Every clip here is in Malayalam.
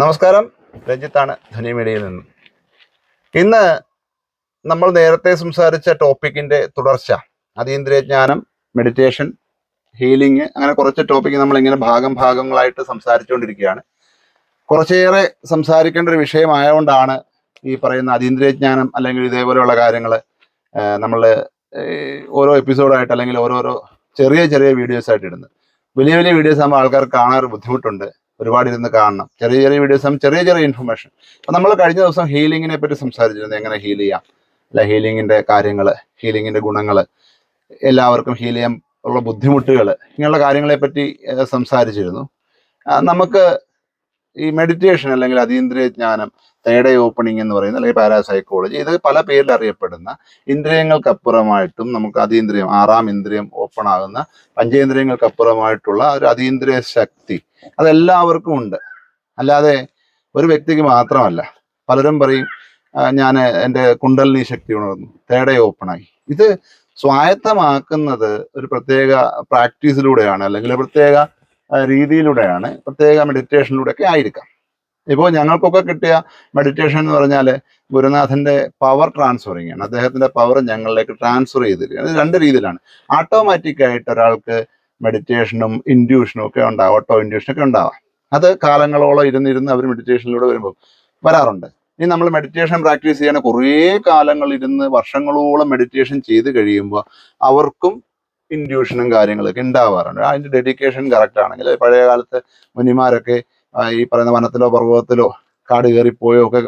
നമസ്കാരം. രഞ്ജിത്താണ് ധനി മീഡിയയിൽ നിന്നും. ഇന്ന് നമ്മൾ നേരത്തെ സംസാരിച്ച ടോപ്പിക്കിന്റെ തുടർച്ച അതീന്ദ്രിയജ്ഞാനം മെഡിറ്റേഷൻ ഹീലിംഗ് അങ്ങനെ കുറച്ച് ടോപ്പിക്ക് നമ്മൾ ഇങ്ങനെ ഭാഗം ഭാഗങ്ങളായിട്ട് സംസാരിച്ചുകൊണ്ടിരിക്കുകയാണ്. കുറച്ചേറെ സംസാരിക്കേണ്ട ഒരു വിഷയമായതുകൊണ്ടാണ് ഈ പറയുന്ന അതീന്ദ്രിയജ്ഞാനം അല്ലെങ്കിൽ ഇതേപോലെയുള്ള കാര്യങ്ങൾ നമ്മൾ ഓരോ എപ്പിസോഡായിട്ട് അല്ലെങ്കിൽ ഓരോരോ ചെറിയ ചെറിയ വീഡിയോസ് ആയിട്ട് ഇടുന്നത്. വലിയ വലിയ വീഡിയോസ് ആകുമ്പോൾ ആൾക്കാർ കാണാൻ ഒരു ബുദ്ധിമുട്ടുണ്ട്. ഒരുപാട് ഇരുന്ന് കാണണം. ചെറിയ ചെറിയ വീഡിയോസ് ചെറിയ ചെറിയ ഇൻഫർമേഷൻ അപ്പം നമ്മൾ കഴിഞ്ഞ ദിവസം ഹീലിങ്ങിനെ പറ്റി സംസാരിച്ചിരുന്നു. എങ്ങനെ ഹീൽ ചെയ്യാം? അല്ല ഹീലിങ്ങിന്റെ കാര്യങ്ങൾ ഹീലിങ്ങിന്റെ ഗുണങ്ങൾ എല്ലാവർക്കും ഹീൽ ചെയ്യാൻ ഉള്ള ബുദ്ധിമുട്ടുകൾ ഇങ്ങനെയുള്ള കാര്യങ്ങളെ പറ്റി സംസാരിച്ചിരുന്നു. നമുക്ക് ഈ മെഡിറ്റേഷൻ അല്ലെങ്കിൽ അതീന്ദ്രിയ ജ്ഞാനം തേർഡ് ഓപ്പണിംഗ് എന്ന് പറയുന്നത് അല്ലെങ്കിൽ പാരാസൈക്കോളജി ഇത് പല പേരിൽ അറിയപ്പെടുന്ന ഇന്ദ്രിയങ്ങൾക്കപ്പുറമായിട്ടും നമുക്ക് അതീന്ദ്രിയം ആറാം ഇന്ദ്രിയം ഓപ്പൺ ആകുന്ന പഞ്ചേന്ദ്രിയങ്ങൾക്കപ്പുറമായിട്ടുള്ള ഒരു അതീന്ദ്രിയ ശക്തി അതെല്ലാവർക്കും ഉണ്ട്. അല്ലാതെ ഒരു വ്യക്തിക്ക് മാത്രമല്ല. പലരും പറയും ഞാൻ എന്റെ കുണ്ടലിനി ശക്തി ഉണർന്നു. തേടേ ഓപ്പണായി ഇത് സ്വായത്തമാക്കുന്നത് ഒരു പ്രത്യേക പ്രാക്ടീസിലൂടെയാണ് അല്ലെങ്കിൽ പ്രത്യേക രീതിയിലൂടെയാണ് പ്രത്യേക മെഡിറ്റേഷനിലൂടെയൊക്കെ ആയിരിക്കാം. ഇപ്പോൾ ഞങ്ങൾക്കൊക്കെ കിട്ടിയ മെഡിറ്റേഷൻ എന്ന് പറഞ്ഞാൽ ഗുരുനാഥന്റെ പവർ ട്രാൻസ്ഫറിങ് ആണ്. അദ്ദേഹത്തിന്റെ പവർ ഞങ്ങളിലേക്ക് ട്രാൻസ്ഫർ ചെയ്തിരിക്കുകയാണ്. ഇത് രണ്ട് രീതിയിലാണ്. ഓട്ടോമാറ്റിക് ആയിട്ട് ഒരാൾക്ക് മെഡിറ്റേഷനും ഇൻഡ്യൂഷനും ഒക്കെ ഉണ്ടാവും. ഓട്ടോ ഇൻഡ്യൂഷനൊക്കെ ഉണ്ടാവാം. അത് കാലങ്ങളോളം ഇരുന്നിരുന്ന് അവർ മെഡിറ്റേഷനിലൂടെ വരുമ്പോൾ വരാറുണ്ട്. ഇനി നമ്മൾ മെഡിറ്റേഷൻ പ്രാക്ടീസ് ചെയ്യാൻ കുറേ കാലങ്ങൾ ഇരുന്ന് വർഷങ്ങളോളം മെഡിറ്റേഷൻ ചെയ്ത് കഴിയുമ്പോൾ അവർക്കും ഇൻഡ്യൂഷനും കാര്യങ്ങളൊക്കെ ഉണ്ടാവാറുണ്ട്. അതിന്റെ ഡെഡിക്കേഷൻ കറക്റ്റ് ആണെങ്കിൽ പഴയ കാലത്ത് മുനിമാരൊക്കെ ഈ പറയുന്ന വനത്തിലോ പർവതത്തിലോ കാട് കയറിപ്പോയോ ഒക്കെ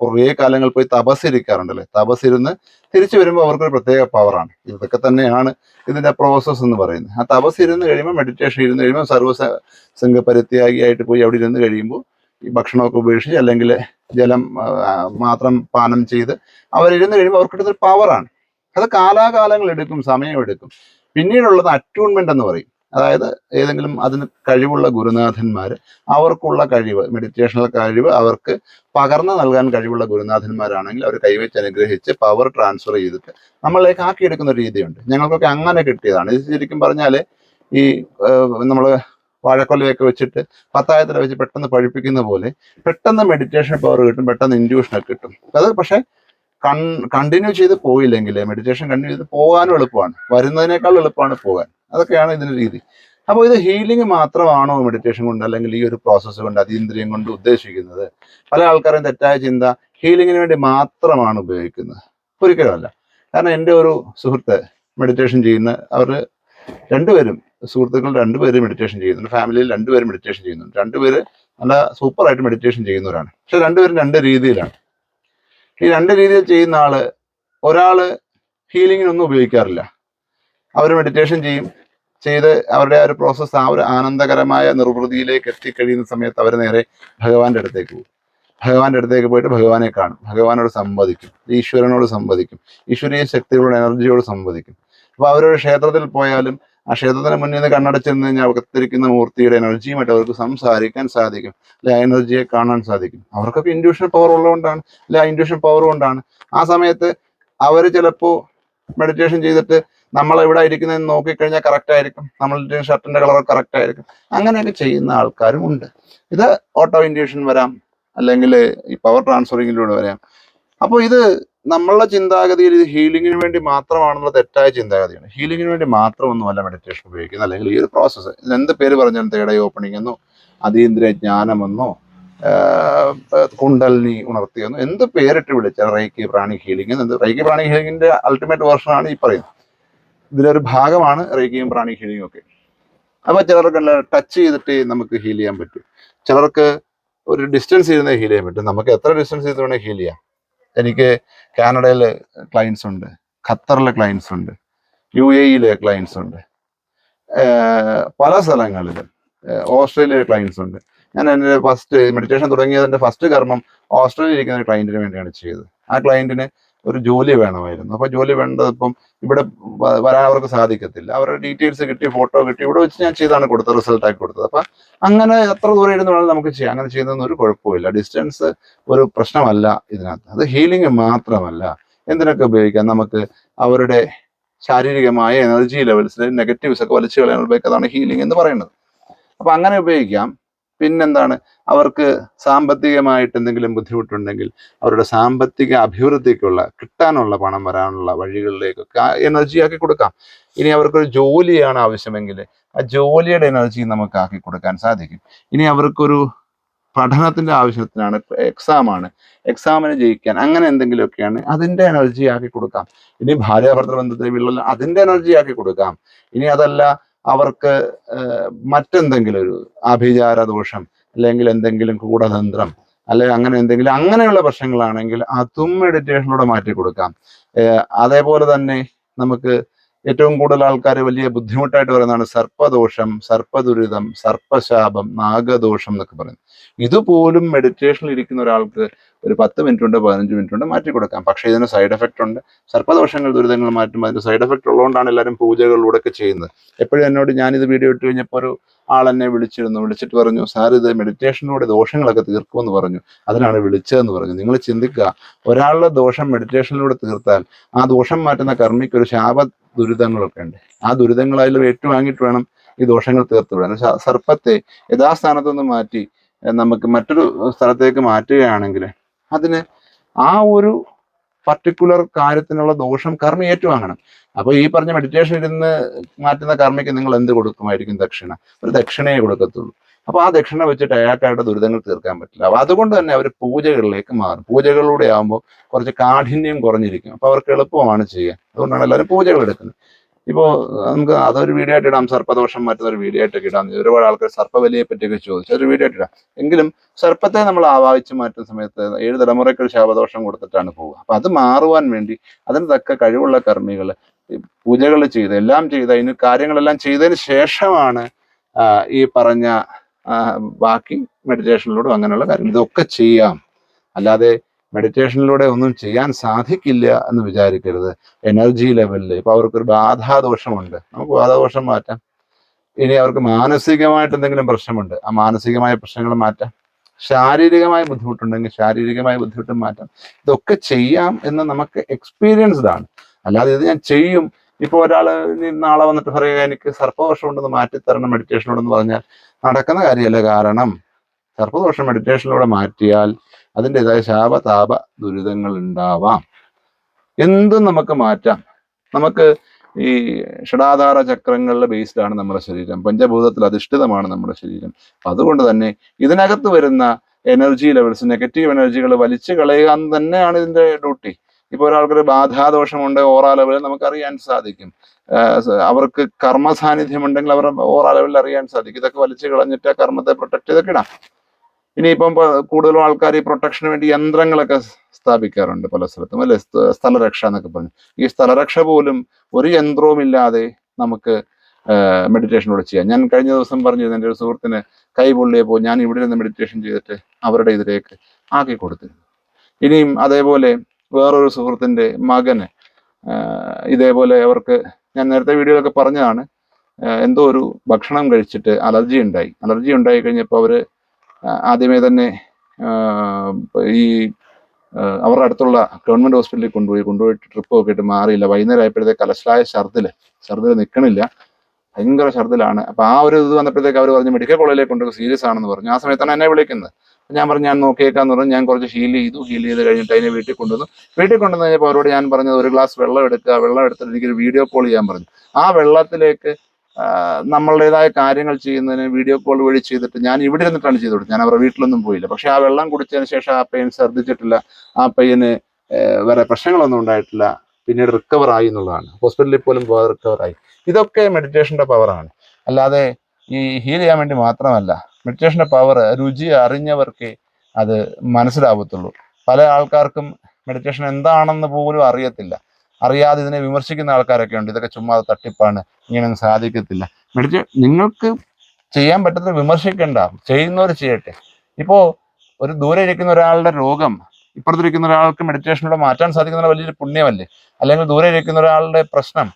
കുറേ കാലങ്ങൾ പോയി തപസ്സിരിക്കാറുണ്ടല്ലേ? തപസ്സിരുന്ന് തിരിച്ചു വരുമ്പോൾ അവർക്കൊരു പ്രത്യേക പവറാണ് ഇതൊക്കെ തന്നെയാണ് ഇതിന്റെ പ്രോസസ്സ് എന്ന് പറയുന്നത്. ആ തപസ് ഇരുന്ന് കഴിയുമ്പോൾ മെഡിറ്റേഷൻ ഇരുന്ന് കഴിയുമ്പോൾ സർവ സംഘപരിത്യാഗിയായിട്ട് പോയി അവിടെ ഇരുന്ന് കഴിയുമ്പോൾ ഈ ഭക്ഷണമൊക്കെ ഉപേക്ഷിച്ച് അല്ലെങ്കിൽ ജലം മാത്രം പാനം ചെയ്ത് അവരിരുന്ന് കഴിയുമ്പോൾ അവർക്ക് ഒരു പവറാണ് അത് കാലാകാലങ്ങൾ എടുക്കും സമയമെടുക്കും പിന്നീടുള്ളത് അറ്റ്യൂൺമെന്റ് എന്ന് പറയും. അതായത് ഏതെങ്കിലും അതിന് കഴിവുള്ള ഗുരുനാഥന്മാർ അവർക്കുള്ള കഴിവ് മെഡിറ്റേഷണൽ കഴിവ് അവർക്ക് പകർന്നു നൽകാൻ കഴിവുള്ള ഗുരുനാഥന്മാരാണെങ്കിൽ അവർ കൈവച്ച് അനുഗ്രഹിച്ച് പവർ ട്രാൻസ്ഫർ ചെയ്തിട്ട് നമ്മളിലേക്ക് ആക്കിയെടുക്കുന്ന രീതിയുണ്ട്. ഞങ്ങൾക്കൊക്കെ അങ്ങനെ കിട്ടിയതാണ്. ഇത് ശരിക്കും പറഞ്ഞാൽ ഈ നമ്മൾ വാഴക്കൊലയൊക്കെ വെച്ചിട്ട് പത്തായത്തില വെച്ച് പെട്ടെന്ന് പഴിപ്പിക്കുന്ന പോലെ പെട്ടെന്ന് മെഡിറ്റേഷൻ പവർ കിട്ടും പെട്ടെന്ന് ഇൻഡ്യൂഷനൊക്കെ കിട്ടും. അത് പക്ഷേ കൺ കണ്ടിന്യൂ ചെയ്ത് പോയില്ലെങ്കിൽ മെഡിറ്റേഷൻ കണ്ടിന്യൂ ചെയ്ത് പോകാനും എളുപ്പമാണ്. വരുന്നതിനേക്കാൾ എളുപ്പമാണ് പോകാൻ. അതൊക്കെയാണ് ഇതിന്റെ രീതി. അപ്പോൾ ഇത് ഹീലിംഗ് മാത്രമാണോ മെഡിറ്റേഷൻ കൊണ്ട് അല്ലെങ്കിൽ ഈ ഒരു പ്രോസസ്സ് കൊണ്ട് അതീന്ദ്രിയം കൊണ്ട് ഉദ്ദേശിക്കുന്നത്? പല ആൾക്കാരും തെറ്റായ ചിന്ത ഹീലിങ്ങിന് വേണ്ടി മാത്രമാണ് ഉപയോഗിക്കുന്നത്. ഒരിക്കലുമല്ല കാരണം എന്റെ ഒരു സുഹൃത്ത് മെഡിറ്റേഷൻ ചെയ്യുന്ന അവർ രണ്ടുപേരും സുഹൃത്തുക്കൾ രണ്ടുപേരും മെഡിറ്റേഷൻ ചെയ്യുന്നുണ്ട്. ഫാമിലിയിൽ രണ്ടുപേരും മെഡിറ്റേഷൻ ചെയ്യുന്നുണ്ട്. രണ്ടുപേര് നല്ല സൂപ്പറായിട്ട് മെഡിറ്റേഷൻ ചെയ്യുന്നവരാണ്. പക്ഷെ രണ്ടുപേരും രണ്ട് രീതിയിലാണ്. ഈ രണ്ട് രീതിയിൽ ചെയ്യുന്ന ആൾ ഒരാൾ ഹീലിങ്ങിനൊന്നും ഉപയോഗിക്കാറില്ല. അവർ മെഡിറ്റേഷൻ ചെയ്യും. ചെയ്ത് അവരുടെ ആ ഒരു പ്രോസസ്സ് ആ ഒരു ആനന്ദകരമായ നിർവൃതിയിലേക്ക് എത്തിക്കഴിയുന്ന സമയത്ത് അവർ നേരെ ഭഗവാന്റെ അടുത്തേക്ക് പോകും. ഭഗവാന്റെ അടുത്തേക്ക് പോയിട്ട് ഭഗവാനെ കാണും. ഭഗവാനോട് സംവദിക്കും. ഈശ്വരനോട് സംവദിക്കും. ഈശ്വരീയ ശക്തികളോട് എനർജിയോട് സംവദിക്കും. അപ്പൊ അവരൊരു ക്ഷേത്രത്തിൽ പോയാലും ആ ക്ഷേത്രത്തിന് മുന്നിൽ നിന്ന് കണ്ണടച്ചിരുന്ന് കഴിഞ്ഞാൽ അകത്തിരിക്കുന്ന മൂർത്തിയുടെ എനർജിയുമായിട്ട് അവർക്ക് സംസാരിക്കാൻ സാധിക്കും. അല്ലെ ആ എനർജിയെ കാണാൻ സാധിക്കും. അവർക്കൊക്കെ ഇൻഡ്യൂഷൻ പവർ ഉള്ളതുകൊണ്ടാണ്. അല്ലെ ആ ഇൻഡ്യൂഷൻ പവർ കൊണ്ടാണ്. ആ സമയത്ത് അവർ ചിലപ്പോൾ മെഡിറ്റേഷൻ ചെയ്തിട്ട് നമ്മൾ എവിടെ ഇരിക്കുന്നതെന്ന് നോക്കിക്കഴിഞ്ഞാൽ കറക്റ്റ് ആയിരിക്കും. നമ്മളുടെ ഷർട്ടിന്റെ കളർ കറക്റ്റ് ആയിരിക്കും. അങ്ങനെയൊക്കെ ചെയ്യുന്ന ആൾക്കാരും ഉണ്ട്. ഇത് ഓട്ടോ ഇൻഡ്യൂഷൻ വരാം. അല്ലെങ്കിൽ ഈ പവർ ട്രാൻസ്ഫറിങ്ങിലൂടെ വരാം. അപ്പോൾ ഇത് നമ്മളുടെ ചിന്താഗതിയിൽ ഇത് ഹീലിങ്ങിന് വേണ്ടി മാത്രമാണെന്നുള്ള തെറ്റായ ചിന്താഗതിയാണ്. ഹീലിങ്ങിന് വേണ്ടി മാത്രമൊന്നുമല്ല മെഡിറ്റേഷൻ ഉപയോഗിക്കുന്നത്. അല്ലെങ്കിൽ ഈ ഒരു പ്രോസസ്സ് എന്ത് പേര് പറഞ്ഞാലും തേടൈ ഓപ്പണിംഗ് എന്നോ അതീന്ദ്രിയ ജ്ഞാനമെന്നോ കുണ്ടലിനി ഉണർത്തിയെന്നോ എന്ത് പേരിട്ട് വിളിച്ചാൽ റൈക്കി പ്രാണി ഹീലിംഗ് എന്ത് റൈക്കി പ്രാണി ഹീലിംഗിന്റെ അൾട്ടിമേറ്റ് വേർഷനാണ് ഈ പറയുന്നത്. ഇതിലൊരു ഭാഗമാണ് റൈക്കിയും പ്രാണി ഹീലിംഗും ഒക്കെ. അപ്പൊ ചിലർക്ക് ടച്ച് ചെയ്തിട്ട് നമുക്ക് ഹീൽ ചെയ്യാൻ പറ്റും. ചിലർക്ക് ഒരു ഡിസ്റ്റൻസ് ഇരുന്നേ ഹീൽ ചെയ്യാൻ പറ്റും. നമുക്ക് എത്ര ഡിസ്റ്റൻസ് ചെയ്ത് വേണേൽ ഹീൽ ചെയ്യാം. എനിക്ക് കാനഡയിൽ ക്ലയൻസ് ഉണ്ട്. ഖത്തറിലെ ക്ലയൻസ് ഉണ്ട്. യു എ ഇയിലെ ക്ലയൻസ് ഉണ്ട്. പല സ്ഥലങ്ങളിൽ ഓസ്ട്രേലിയയിലെ ക്ലയൻസ് ഉണ്ട്. ഞാൻ എന്റെ ഫസ്റ്റ് മെഡിറ്റേഷൻ തുടങ്ങിയതിന്റെ ഫസ്റ്റ് കർമ്മം ഓസ്ട്രേലിയയിൽ ഇരിക്കുന്ന ഒരു ക്ലയന്റിന് വേണ്ടിയാണ് ചെയ്തത്. ആ ക്ലയന്റിന് ഒരു ജോലി വേണമായിരുന്നു. അപ്പൊ ജോലി വേണ്ടത് ഇപ്പം ഇവിടെ വരാൻ അവർക്ക് സാധിക്കത്തില്ല. അവരുടെ ഡീറ്റെയിൽസ് കിട്ടി ഫോട്ടോ കിട്ടി ഇവിടെ വെച്ച് ഞാൻ ചെയ്താണ് കൊടുത്തത് റിസൾട്ട് ആക്കി കൊടുത്തത്. അപ്പൊ അങ്ങനെ എത്ര ദൂരം ഇരുന്ന് വേണമെങ്കിലും നമുക്ക് ചെയ്യാം. അങ്ങനെ ചെയ്യുന്നതൊന്നും ഒരു കുഴപ്പമില്ല ഡിസ്റ്റൻസ് ഒരു പ്രശ്നമല്ല ഇതിനകത്ത്. അത് ഹീലിംഗ് മാത്രമല്ല. എന്തിനൊക്കെ ഉപയോഗിക്കാം? നമുക്ക് അവരുടെ ശാരീരികമായ എനർജി ലെവൽസിൽ നെഗറ്റീവ്സ് ഒക്കെ വലിച്ചു കളയാൻ ഉപയോഗിക്കുക അതാണ് ഹീലിംഗ് എന്ന് പറയുന്നത്. അപ്പൊ അങ്ങനെ ഉപയോഗിക്കാം. പിന്നെന്താണ്? അവർക്ക് സാമ്പത്തികമായിട്ട് എന്തെങ്കിലും ബുദ്ധിമുട്ടുണ്ടെങ്കിൽ അവരുടെ സാമ്പത്തിക അഭിവൃദ്ധിക്കുള്ള കിട്ടാനുള്ള പണം വരാനുള്ള വഴികളിലേക്കൊക്കെ എനർജി ആക്കി കൊടുക്കാം. ഇനി അവർക്കൊരു ജോലിയാണ് ആവശ്യമെങ്കിൽ ആ ജോലിയുടെ എനർജി നമുക്ക് ആക്കി കൊടുക്കാൻ സാധിക്കും. ഇനി അവർക്കൊരു പഠനത്തിന്റെ ആവശ്യത്തിനാണ് എക്സാം ആണ്. എക്സാമിന് ജയിക്കാൻ അങ്ങനെ എന്തെങ്കിലുമൊക്കെയാണ് അതിന്റെ എനർജി ആക്കി കൊടുക്കാം. ഇനി ഭാര്യാഭർത്തൃ ബന്ധത്തിൽ വിള്ളൽ അതിന്റെ എനർജി ആക്കി കൊടുക്കാം. ഇനി അതല്ല അവർക്ക് മറ്റെന്തെങ്കിലും ഒരു ആഭിചാര ദോഷം അല്ലെങ്കിൽ എന്തെങ്കിലും കൂടതന്ത്രം അല്ലെങ്കിൽ അങ്ങനെ എന്തെങ്കിലും അങ്ങനെയുള്ള പ്രശ്നങ്ങളാണെങ്കിൽ അതും മെഡിറ്റേഷനിലൂടെ മാറ്റി കൊടുക്കാം അതേപോലെ തന്നെ നമുക്ക് ഏറ്റവും കൂടുതൽ ആൾക്കാർ വലിയ ബുദ്ധിമുട്ടായിട്ട് പറയുന്നതാണ് സർപ്പദോഷം സർപ്പദുരിതം സർപ്പശാപം നാഗദോഷം എന്നൊക്കെ പറയുന്നത്. ഇതുപോലും മെഡിറ്റേഷനിൽ ഇരിക്കുന്ന ഒരാൾക്ക് ഒരു പത്ത് മിനിറ്റ് കൊണ്ട് പതിനഞ്ച് മിനിറ്റ് കൊണ്ട് മാറ്റി കൊടുക്കാം. പക്ഷേ ഇതിന് സൈഡ് എഫക്റ്റ് ഉണ്ട്. സർപ്പദോഷങ്ങൾ ദുരിതങ്ങൾ മാറ്റുമ്പോൾ അതിന് സൈഡ് എഫക്റ്റ് ഉള്ളതുകൊണ്ടാണ് എല്ലാവരും പൂജകളിലൂടെ ഒക്കെ ചെയ്യുന്നത്. എപ്പോഴും എന്നോട് ഞാനിത് വീഡിയോ ഇട്ട് കഴിഞ്ഞപ്പോൾ ഒരു ആൾ എന്നെ വിളിച്ചിരുന്നു. വിളിച്ചിട്ട് പറഞ്ഞു സാർ ഇത് മെഡിറ്റേഷനിലൂടെ ദോഷങ്ങളൊക്കെ തീർക്കുമെന്ന് പറഞ്ഞു. അതിനാണ് വിളിച്ചതെന്ന് പറഞ്ഞു. നിങ്ങൾ ചിന്തിക്കുക ഒരാളുടെ ദോഷം മെഡിറ്റേഷനിലൂടെ തീർത്താൽ ആ ദോഷം മാറ്റുന്ന കർമ്മിക്ക് ഒരു ശാപ ദുരിതങ്ങളൊക്കെ ഉണ്ട്. ആ ദുരിതങ്ങൾ അതിൽ ഏറ്റുവാങ്ങിയിട്ട് വേണം ഈ ദോഷങ്ങൾ തീർത്തുവിടാൻ സർപ്പത്തെ യഥാസ്ഥാനത്തു നിന്ന് മാറ്റി നമുക്ക് മറ്റൊരു സ്ഥലത്തേക്ക് മാറ്റുകയാണെങ്കിൽ അതിന് ആ ഒരു പർട്ടിക്കുലർ കാര്യത്തിനുള്ള ദോഷം കർമ്മി ഏറ്റുവാങ്ങണം. അപ്പൊ ഈ പറഞ്ഞ മെഡിറ്റേഷൻ ഇരുന്ന് മാറ്റുന്ന കർമ്മിക്ക് നിങ്ങൾ എന്ത് കൊടുക്കുമായിരിക്കും ദക്ഷിണ? ഒരു ദക്ഷിണയെ കൊടുക്കത്തുള്ളൂ. അപ്പൊ ആ ദക്ഷിണ വെച്ചിട്ട് അയാൾക്കാരുടെ ദുരിതങ്ങൾ തീർക്കാൻ പറ്റില്ല. അപ്പൊ അതുകൊണ്ട് തന്നെ അവർ പൂജകളിലേക്ക് മാറും. പൂജകളിലൂടെ ആകുമ്പോൾ കുറച്ച് കാഠിന്യം കുറഞ്ഞിരിക്കും. അപ്പൊ അവർക്ക് എളുപ്പമാണ് ചെയ്യാൻ. അതുകൊണ്ടാണ് എല്ലാവരും പൂജകൾ എടുക്കുന്നത്. ഇപ്പോ നമുക്ക് അതൊരു വീഡിയോ ആയിട്ട് ഇടാം. സർപ്പദോഷം മറ്റൊരു വീഡിയോ ആയിട്ട് ഇടാം. ഒരുപാട് ആൾക്കാർ സർപ്പവലിയെ പറ്റിയൊക്കെ ചോദിച്ചു. ഒരു വീഡിയോ ആയിട്ട് ഇടാം. എങ്കിലും സർപ്പത്തെ നമ്മൾ ആവാഹിച്ച് മാറ്റുന്ന സമയത്ത് ഏഴ് തലമുറയ്ക്ക് ഒരു ശാപദോഷം കൊടുത്തിട്ടാണ് പോവുക. അപ്പൊ അത് മാറുവാൻ വേണ്ടി അതിന് തക്ക കഴിവുള്ള കർമ്മികൾ പൂജകൾ ചെയ്ത് എല്ലാം ചെയ്ത് അതിന് കാര്യങ്ങളെല്ലാം ചെയ്തതിന് ശേഷമാണ് ഈ പറഞ്ഞ ബാക്കി മെഡിറ്റേഷനിലൂടെ അങ്ങനെയുള്ള കാര്യങ്ങൾ. ഇതൊക്കെ ചെയ്യാം. അല്ലാതെ മെഡിറ്റേഷനിലൂടെ ഒന്നും ചെയ്യാൻ സാധിക്കില്ല എന്ന് വിചാരിക്കരുത്. എനർജി ലെവലിൽ ഇപ്പൊ അവർക്കൊരു ബാധാദോഷമുണ്ട്. നമുക്ക് ബാധാദോഷം മാറ്റാം. ഇനി അവർക്ക് മാനസികമായിട്ട് എന്തെങ്കിലും പ്രശ്നമുണ്ട്. ആ മാനസികമായ പ്രശ്നങ്ങൾ മാറ്റാം. ശാരീരികമായ ബുദ്ധിമുട്ടുണ്ടെങ്കിൽ ശാരീരികമായ ബുദ്ധിമുട്ടും മാറ്റാം. ഇതൊക്കെ ചെയ്യാം എന്ന് നമുക്ക് എക്സ്പീരിയൻസ്ഡ് ആണ് അല്ലാതെ ഇത് ഞാൻ ചെയ്യും ഇപ്പൊ ഒരാൾ നാളെ വന്നിട്ട് പറയുക എനിക്ക് സർപ്പദോഷം ഉണ്ടെന്ന് മാറ്റിത്തരണം മെഡിറ്റേഷനോടെന്ന് പറഞ്ഞാൽ നടക്കുന്ന കാര്യമല്ല. കാരണം സർപ്പദോഷം മെഡിറ്റേഷനിലൂടെ മാറ്റിയാൽ അതിന്റെതായ ശാപതാപ ദുരിതങ്ങൾ ഉണ്ടാവാം. എന്തും നമുക്ക് മാറ്റാം. നമുക്ക് ഈ ഷടാധാര ചക്രങ്ങളുടെ ബേസ്ഡാണ് നമ്മുടെ ശരീരം. പഞ്ചഭൂതത്തിൽ അധിഷ്ഠിതമാണ് നമ്മുടെ ശരീരം. അതുകൊണ്ട് തന്നെ ഇതിനകത്ത് വരുന്ന എനർജി ലെവൽസ് നെഗറ്റീവ് എനർജികൾ വലിച്ചു കളയുക എന്ന് തന്നെയാണ് ഇതിന്റെ ഡ്യൂട്ടി ഇപ്പൊ ഒരാൾക്കൊരു ബാധാദോഷമുണ്ട് ഓറാ ലെവലിൽ നമുക്ക് അറിയാൻ സാധിക്കും. അവർക്ക് കർമ്മ സാന്നിധ്യം ഉണ്ടെങ്കിൽ അവരുടെ ഓറാ ലെവലിൽ അറിയാൻ സാധിക്കും. ഇതൊക്കെ വലിച്ചു കളഞ്ഞിട്ട് കർമ്മത്തെ പ്രൊട്ടക്ട് ചെയ്തൊക്കെ ഇടാം. ഇനിയിപ്പം കൂടുതലും ആൾക്കാർ ഈ പ്രൊട്ടക്ഷന് വേണ്ടി യന്ത്രങ്ങളൊക്കെ സ്ഥാപിക്കാറുണ്ട് പല സ്ഥലത്തും അല്ലെ? സ്ഥ- സ്ഥലരക്ഷ എന്നൊക്കെ പറഞ്ഞു. ഈ സ്ഥലരക്ഷ പോലും ഒരു യന്ത്രവും ഇല്ലാതെ നമുക്ക് മെഡിറ്റേഷനോട് ചെയ്യാം. ഞാൻ കഴിഞ്ഞ ദിവസം പറഞ്ഞിരുന്നു എന്റെ ഒരു സുഹൃത്തിന് കൈ പൊള്ളിയപ്പോൾ ഞാൻ ഇവിടെ നിന്ന് മെഡിറ്റേഷൻ ചെയ്തിട്ട് അവരുടെ ഇതിലേക്ക് ആക്കി കൊടുത്തിരുന്നു ഇനിയും അതേപോലെ വേറൊരു സുഹൃത്തിന്റെ മകന്. ഇതേപോലെ അവർക്ക് ഞാൻ നേരത്തെ വീഡിയോയിലൊക്കെ പറഞ്ഞതാണ് എന്തോ ഒരു ഭക്ഷണം കഴിച്ചിട്ട് അലർജി ഉണ്ടായി. അലർജി ഉണ്ടായി കഴിഞ്ഞപ്പോൾ അവർ ആദ്യമേ തന്നെ ഈ അവരുടെ അടുത്തുള്ള ഗവൺമെന്റ് ഹോസ്പിറ്റലിൽ കൊണ്ടുപോയി. കൊണ്ടുപോയിട്ട് ട്രിപ്പ് ഒക്കെ ഇട്ട് മാറിയില്ല. വൈകുന്നേരം ആയപ്പോഴത്തേക്ക് കലശലായ ഛർദ്ദിൽ ഛർദിൽ നിൽക്കണില്ല ഭയങ്കര ഛർദിലാണ്. അപ്പോൾ ആ ഒരു ഇത് വന്നപ്പോഴത്തേക്ക് അവർ പറഞ്ഞു മെഡിക്കൽ കോളേജിലേക്ക് കൊണ്ടുപോയി സീരിയസ് ആണെന്ന് പറഞ്ഞു. ആ സമയത്താണ് എന്നെ വിളിക്കുന്നത്. ഞാൻ പറഞ്ഞു ഞാൻ നോക്കിയേക്കാന്ന് പറഞ്ഞു. ഞാൻ കുറച്ച് ഹീൽ ചെയ്തു. ഹീൽ ചെയ്ത് കഴിഞ്ഞിട്ട് അതിനെ വീട്ടിൽ കൊണ്ടുവന്നു. വീട്ടിൽ കൊണ്ടുവന്ന് കഴിഞ്ഞപ്പോൾ അവരോട് ഞാൻ പറഞ്ഞത് ഒരു ഗ്ലാസ് വെള്ളം എടുക്കുക. വെള്ളം എടുത്തിട്ട് എനിക്കൊരു വീഡിയോ കോൾ ചെയ്യാൻ പറഞ്ഞു. ആ വെള്ളത്തിലേക്ക് നമ്മളുടേതായ കാര്യങ്ങൾ ചെയ്യുന്നതിന് വീഡിയോ കോൾ വഴി ചെയ്തിട്ട് ഞാൻ ഇവിടെ ഇരുന്നിട്ടാണ് ചെയ്തു കൊടുത്തത്. ഞാൻ അവരുടെ വീട്ടിലൊന്നും പോയില്ല. പക്ഷെ ആ വെള്ളം കുടിച്ചതിന് ശേഷം ആ പയ്യൻ ശ്രദ്ധിച്ചിട്ടില്ല ആ പയ്യന് വേറെ പ്രശ്നങ്ങളൊന്നും ഉണ്ടായിട്ടില്ല. പിന്നീട് റിക്കവർ ആയി എന്നുള്ളതാണ്. ഹോസ്പിറ്റലിൽ പോലും പോകാതെ റിക്കവർ ആയി. ഇതൊക്കെ മെഡിറ്റേഷന്റെ പവറാണ് അല്ലാതെ ഈ ഹീൽ ചെയ്യാൻ വേണ്ടി മാത്രമല്ല. മെഡിറ്റേഷന്റെ പവർ രുചി അറിഞ്ഞവർക്ക് അത് മനസ്സിലാവത്തുള്ളൂ. പല ആൾക്കാർക്കും മെഡിറ്റേഷൻ എന്താണെന്ന് പോലും അറിയത്തില്ല. അറിയാതെ ഇതിനെ വിമർശിക്കുന്ന ആൾക്കാരൊക്കെ ഉണ്ട്. ഇതൊക്കെ ചുമ്മാ തട്ടിപ്പാണ്. ഇങ്ങനെയൊന്നും സാധിക്കത്തില്ല. മെഡിറ്റേ നിങ്ങൾക്ക് ചെയ്യാൻ പറ്റുന്നത് വിമർശിക്കണ്ട. ചെയ്യുന്നവർ ചെയ്യട്ടെ. ഇപ്പോൾ ഒരു ദൂരെ ഇരിക്കുന്ന ഒരാളുടെ രോഗം ഇപ്പുറത്തിരിക്കുന്ന ഒരാൾക്ക് മെഡിറ്റേഷനിലൂടെ മാറ്റാൻ സാധിക്കുന്ന വലിയൊരു പുണ്യമല്ലേ? അല്ലെങ്കിൽ ദൂരെ ഇരിക്കുന്ന ഒരാളുടെ പ്രശ്നം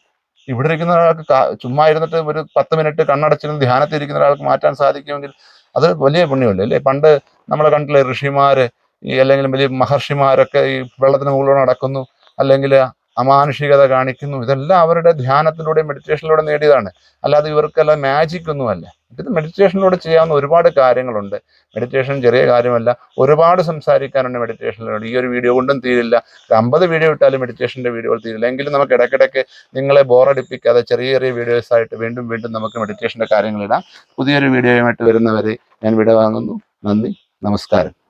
ഇവിടെ ഇരിക്കുന്ന ഒരാൾക്ക് ചുമ്മാ ഇരുന്നിട്ട് ഒരു പത്ത് മിനിറ്റ് കണ്ണടച്ചിരുന്ന് ധ്യാനത്തിരിക്കുന്ന ഒരാൾക്ക് മാറ്റാൻ സാധിക്കുമെങ്കിൽ അത് വലിയ പുണ്യമല്ലേ അല്ലേ? പണ്ട് നമ്മളെ കണ്ടില്ലേ ഋഷിമാർ അല്ലെങ്കിൽ വലിയ മഹർഷിമാരൊക്കെ ഈ വെള്ളത്തിന് മുകളിലൂടെ നടക്കുന്നു അല്ലെങ്കിൽ അമാനുഷികത കാണിക്കുന്നു. ഇതെല്ലാം അവരുടെ ധ്യാനത്തിലൂടെ മെഡിറ്റേഷനിലൂടെ നേടിയതാണ്. അല്ലാതെ ഇവർക്കെല്ലാം മാജിക് ഒന്നുമല്ല. ഇത് മെഡിറ്റേഷനിലൂടെ ചെയ്യാവുന്ന ഒരുപാട് കാര്യങ്ങളുണ്ട്. മെഡിറ്റേഷൻ ചെറിയ കാര്യമല്ല. ഒരുപാട് സംസാരിക്കാനുണ്ട് മെഡിറ്റേഷനിലൂടെ ഈ ഒരു വീഡിയോ കൊണ്ടും തീരില്ല. ഒരു അമ്പത് വീഡിയോ ഇട്ടാലും മെഡിറ്റേഷന്റെ വീഡിയോകൾ തീരില്ല. എങ്കിലും നമുക്ക് ഇടയ്ക്കിടയ്ക്ക് നിങ്ങളെ ബോറടിപ്പിക്കാതെ ചെറിയ ചെറിയ വീഡിയോസ് ആയിട്ട് വീണ്ടും വീണ്ടും നമുക്ക് മെഡിറ്റേഷന്റെ കാര്യങ്ങളിടാം പുതിയൊരു വീഡിയോയുമായിട്ട് വരുന്നവരെ ഞാൻ വിട വാങ്ങുന്നു നന്ദി. നമസ്കാരം.